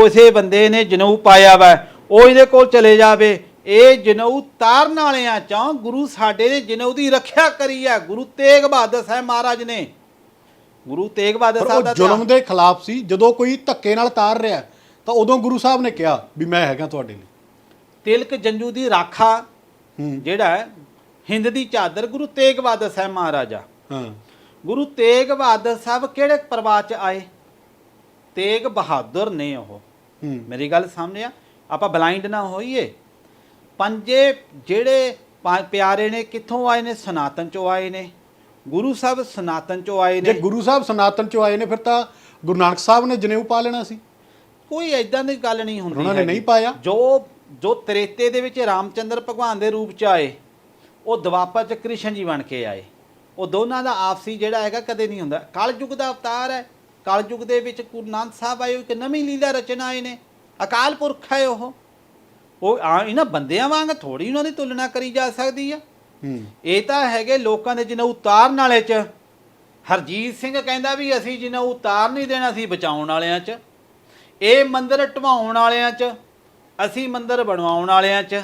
ਕਿਸੇ ਬੰਦੇ ਨੇ ਜਨਊ ਪਾਇਆ ਵਾ। ਉਹ ਇਹਦੇ ਕੋਲ ਚਲੇ ਜਾਵੇ। ਇਹ ਜਨਊ ਤਾਰਨ ਵਾਲਿਆਂ ਚੋਂ ਗੁਰੂ ਸਾਡੇ ਨੇ ਜਨਊ ਦੀ ਰੱਖਿਆ ਕਰੀ ਆ। ਗੁਰੂ ਤੇਗ ਬਹਾਦਰ ਸਾਹਿਬ ਮਹਾਰਾਜ ਨੇ। ਗੁਰੂ ਤੇਗ ਬਹਾਦਰ ਸਾਹਿਬ ਦਾ ਜ਼ੁਲਮ ਦੇ ਖਿਲਾਫ ਸੀ। ਜਦੋਂ ਕੋਈ ਧੱਕੇ ਨਾਲ ਤਾਰ ਰਿਹਾ ਤਾਂ ਉਦੋਂ ਗੁਰੂ ਸਾਹਿਬ ਨੇ ਕਿਹਾ ਵੀ ਮੈਂ ਹੈਗਾ ਤੁਹਾਡੇ ਲਈ। ਤਿਲਕ ਜੰਜੂ ਦੀ ਰਾਖਾ ਹੂੰ। ਜਿਹੜਾ ਹੈ, ਹਿੰਦ ਦੀ ਚਾਦਰ ਗੁਰੂ ਤੇਗ ਬਹਾਦਰ ਸਾਹਿਬ ਮਹਾਰਾਜਾ ਹਾਂ। ਗੁਰੂ ਤੇਗ ਬਹਾਦਰ ਸਾਹਿਬ ਕਿਹੜੇ ਪਰਿਵਾਰ ਚ ਆਏ? ਤੇਗ ਬਹਾਦਰ ਨੇ ਉਹ। ਮੇਰੀ ਗੱਲ ਸਾਹਮਣੇ ਆ। ਆਪਾਂ ਬਲਾਈਂਡ ਨਾ ਹੋਈਏ। ਪੰਜੇ ਜਿਹੜੇ ਪਿਆਰੇ ਨੇ ਕਿੱਥੋਂ ਆਏ ਨੇ? ਸਨਾਤਨ ਚੋਂ ਆਏ ਨੇ। ਗੁਰੂ ਸਾਹਿਬ ਸਨਾਤਨ ਚੋਂ ਆਏ ਜੇ ਨੇ ਗੁਰੂ ਸਾਹਿਬ ਸਨਾਤਨ ਚੋਂ ਆਏ ਨੇ ਫਿਰ ਤਾਂ ਗੁਰੂ ਨਾਨਕ ਸਾਹਿਬ ਨੇ ਜਨੇਊ ਪਾ ਲੈਣਾ ਸੀ। ਕੋਈ ਐਦਾਂ ਦੀ ਗੱਲ ਨਹੀਂ ਹੁੰਦੀ ਉਹਨਾਂ ਨੇ। ਨਹੀਂ ਪਾਇਆ? ਜੋ ਜੋ ਤ੍ਰੇਤੇ ਦੇ ਵਿੱਚ ਰਾਮਚੰਦਰ ਭਗਵਾਨ ਦੇ ਰੂਪ ਚ ਆਏ ਉਹ ਦਵਾਪਰ ਚ ਕ੍ਰਿਸ਼ਨ ਜੀ ਬਣ ਕੇ ਆਏ। ਉਹ ਦੋਨਾਂ ਦਾ ਆਪਸੀ ਜਿਹੜਾ ਹੈਗਾ ਕਦੇ ਨਹੀਂ ਹੁੰਦਾ। ਕਲਯੁਗ ਦਾ ਅਵਤਾਰ ਹੈ। ਕਲਯੁਗ ਦੇ ਵਿੱਚ ਗੁਰੂ ਨਾਨਕ ਸਾਹਿਬ ਆਏ ਇੱਕ ਨਵੀਂ ਲੀਲਾ ਰਚਨਾ ਆਏ ਨੇ ਅਕਾਲ ਪੁਰਖ ਹੈ ਉਹ ਉਹ ਇਹਨਾਂ ਬੰਦਿਆਂ ਵਾਂਗ ਥੋੜੀ ਉਹਨਾਂ ਦੀ ਤੁਲਨਾ ਕਰੀ ਜਾ ਸਕਦੀ ਆ ਇਹ ਤਾਂ ਹੈਗੇ ਲੋਕਾਂ ਦੇ ਜਿਹਨਾਂ ਉਤਾਰਨ ਵਾਲੇ ਚ ਹਰਜੀਤ ਸਿੰਘ ਕਹਿੰਦਾ ਵੀ ਅਸੀਂ ਜਿਹਨਾਂ ਉਤਾਰ ਨਹੀਂ ਦੇਣਾ ਸੀ ਬਚਾਉਣ ਵਾਲਿਆਂ ਚ ਇਹ ਮੰਦਿਰ ਢਵਾਉਣ ਵਾਲਿਆਂ ਚ ਅਸੀਂ ਮੰਦਿਰ ਬਣਵਾਉਣ ਵਾਲਿਆਂ ਚ